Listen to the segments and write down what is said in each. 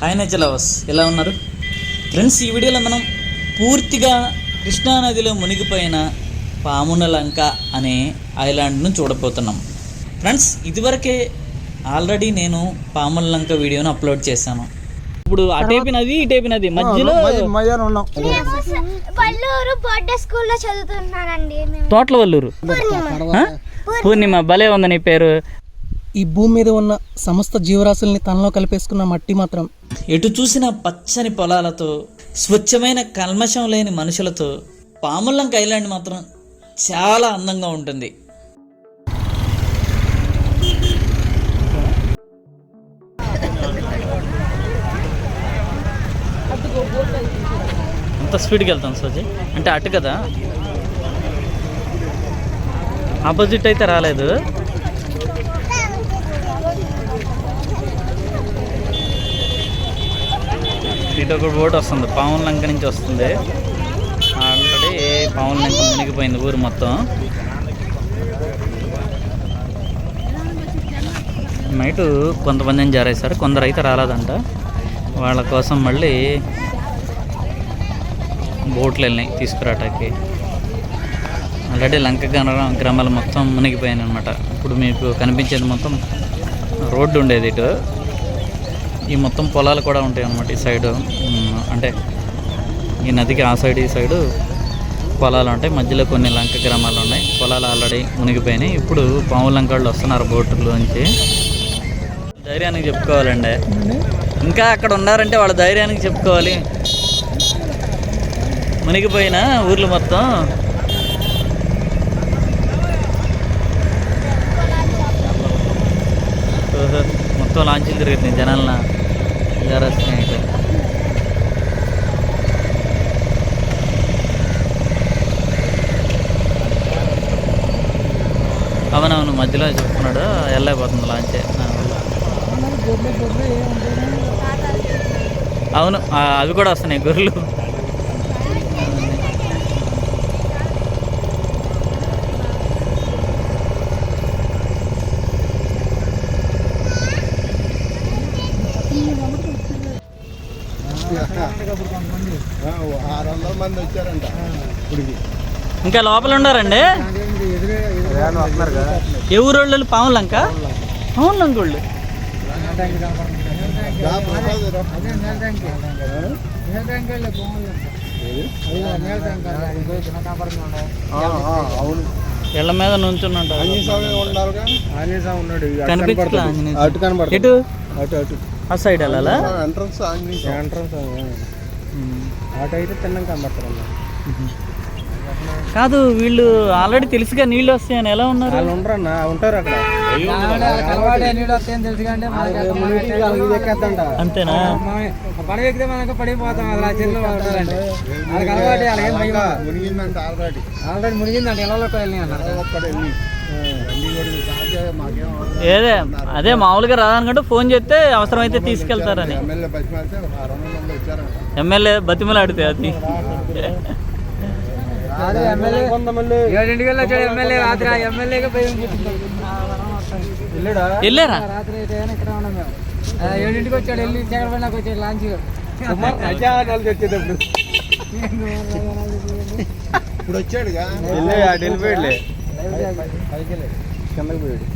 Hi nature lovers ఎలా ఉన్నారు? Friends ఈ వీడియోలో మనం పూర్తిగా కృష్ణానదిలో మునిగిపోయిన పామున లంక అనే ఐలాండ్ను చూడబోతున్నాం. ఫ్రెండ్స్ ఇదివరకే ఆల్రెడీ నేను పాముల లంక వీడియోను అప్లోడ్ చేశాను. ఇప్పుడు ఆ టేపి నది ఈ టేపి నది మధ్యలో వల్లూరు స్కూల్లో చదువుతున్నానండి తోటల వల్లూరు? పూర్ణిమ భలే ఉంది నీ పేరు. ఈ భూమి మీద ఉన్న సమస్త జీవరాశుల్ని తనలో కలిపేసుకున్న మట్టి మాత్రం ఎటు చూసిన పచ్చని పొలాలతో స్వచ్ఛమైన కల్మషం లేని మనుషులతో పాముల్లంక ఐలాండ్ మాత్రం చాలా అందంగా ఉంటుంది. అంత స్పీడ్కి వెళ్తాం సోజీ అంటే అటు కదా? ఆపోజిట్ అయితే రాలేదు. ఇటు ఒక బోట్ వస్తుంది పావుల లంక నుంచి వస్తుంది. ఆల్రెడీ పావుల లంక మునిగిపోయింది ఊరు మొత్తం. నైట్ కొంతమందిని జారేశారు కొందరు అయితే రాలేదంట. వాళ్ళ కోసం మళ్ళీ బోట్లు వెళ్ళినాయి తీసుకురావటానికి ఆల్రెడీ లంక గ్రామాలు మొత్తం మునిగిపోయాయి అనమాట ఇప్పుడు మీకు కనిపించేది మొత్తం రోడ్డు ఉండేది ఇటు. ఈ మొత్తం పొలాలు కూడా ఉంటాయి అన్నమాట ఈ సైడు. అంటే ఈ నదికి ఆ సైడ్ ఈ సైడు పొలాలు ఉంటాయి. మధ్యలో కొన్ని లంక గ్రామాలు ఉన్నాయి. పొలాలు ఆల్రెడీ మునిగిపోయినాయి. ఇప్పుడు పాము లంకాళ్ళు వస్తున్నారు బోటులోంచి ధైర్యానికి చెప్పుకోవాలండి. ఇంకా అక్కడ ఉన్నారంటే వాళ్ళ ధైర్యానికి చెప్పుకోవాలి. మునిగిపోయిన ఊర్లు మొత్తం. మొత్తం లాంచీలు తిరుగుతున్నాయి జనాలన జారేస్తున్నాయి ఇటు. అవునవును మధ్యలో చెప్తున్నాడు వెళ్ళైపోతుంది లాంచే. అవును అవి కూడా వస్తున్నాయి గొర్రెలు. మంది వచ్చారంట. ఇప్పటికి. ఇంకా లోపల ఉన్నారండి? ఏ ఊరోళ్ళు పాములంక? వాళ్ళు అవును. ఇళ్ళ మీద స్వామి ఉన్నాడు. కనిపించట్లా ఆంజనేయ స్వామి. అటు కనబడుతుంది అటు అటు. ఆ సైడ్ వెళ్ళాలా? ఎంట్రన్స్ ఎంట్రన్స్ అయితే తిన్నాం కనబడతారు కాదు వీళ్ళు ఆల్రెడీ తెలుసుగా నీళ్ళు వస్తాయని ఎలా ఉన్నారు? వాళ్ళు ఉండరన్న ఉంటారు అక్కడ. అంతేనా? పడవ ఎక్కితే మనకు పడిపోతాం అలా చెట్లు ఉంటారండి. వాళ్ళకి అలవాటు అలాగే మునిగిందంట ఆల్రెడీ ఆల్రెడీ మునిగిందండి ఇళ్ళలోకి వెళ్ళి అన్నారు. ఏదే అదే మామూలుగా రాదనుకుంటే ఫోన్ చేస్తే అవసరమైతే తీసుకెళ్తారని. MLA MLA. బతిమలాడితే అది వెళ్ళారా? ఏడింటికి వచ్చాడు వెళ్ళి వచ్చాడు లాంచ్ వచ్చేటప్పుడు ఇప్పుడు వచ్చాడుగా. వెళ్ళిపోయాడులే. కిందకి పోయాడు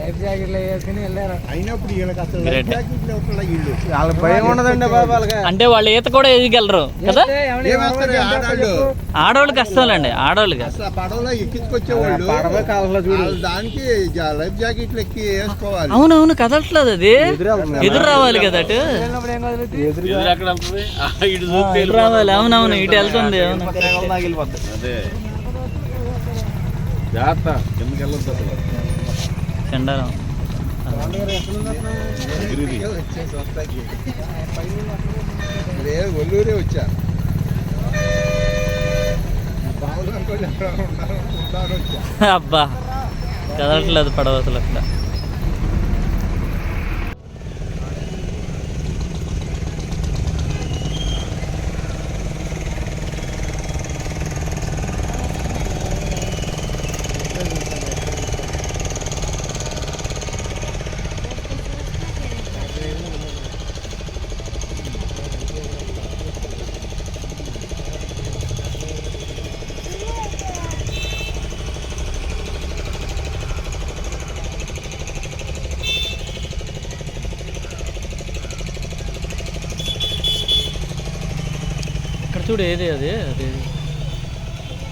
లైఫ్ జాకెట్లు వేసుకుని వెళ్ళారు? అయినప్పుడు వీళ్ళకి అసలు Great. లైఫ్ జాకెట్లు ఇవ్వట్లే వీళ్ళు వాళ్ళకి భయం ఉండదండి బాబు వాళ్ళకి. అంటే వాళ్ళు ఈత కూడా ఎదిగలరు కదా? ఆడాళ్ళు? ఆడవాళ్ళు కష్టంలేండి ఆడవాళ్ళకి అసలు ఆ పడవలో ఎక్కించుకొచ్చేవాళ్ళు వాళ్ళు. దానికి లైఫ్ జాకెట్లు ఎక్కి వేసుకోవాలి. అవునవును కదలట్లేదు అది. ఎదురు రావాలి కదా. అటు. ఎదురు రావాలి. అవునవును ఇటు వెళ్తుంది. అవును చండాలం లేదు ఒల్లూరే వచ్చా. బావులు అనుకోని ఎవరెవరు ఉన్నారు ఉన్నారు వచ్చా. అబ్బా కదలట్లేదు పడవ అసలు అక్కడ. చూడు ఏది అది? అది.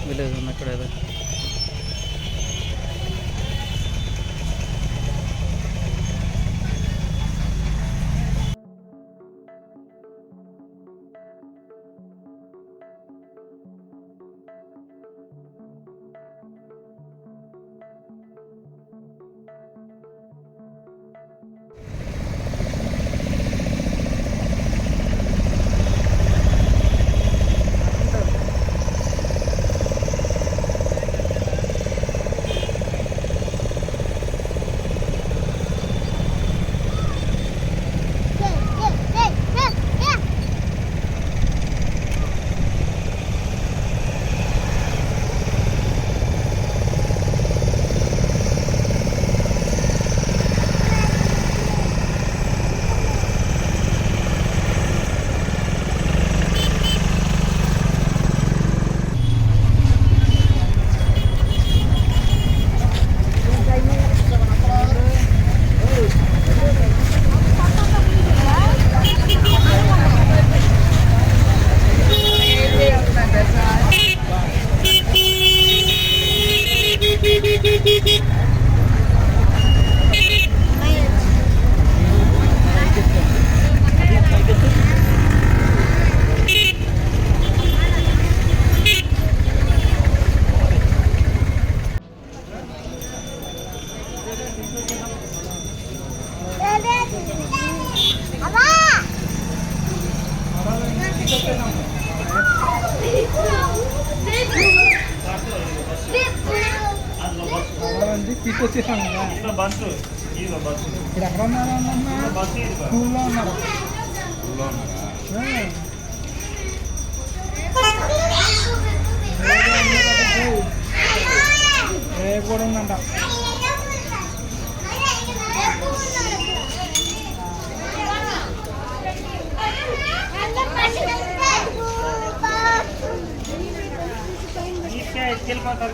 విలేజ్ ఉంది అక్కడ ఏదో. తీసుకొచ్చేసాను ఇప్పుడు ఎక్కడ ఉన్నారు స్కూల్లో ఉన్నారు? రేపు కూడా ఉందంట. తీసుకెళ్ళిపోతారు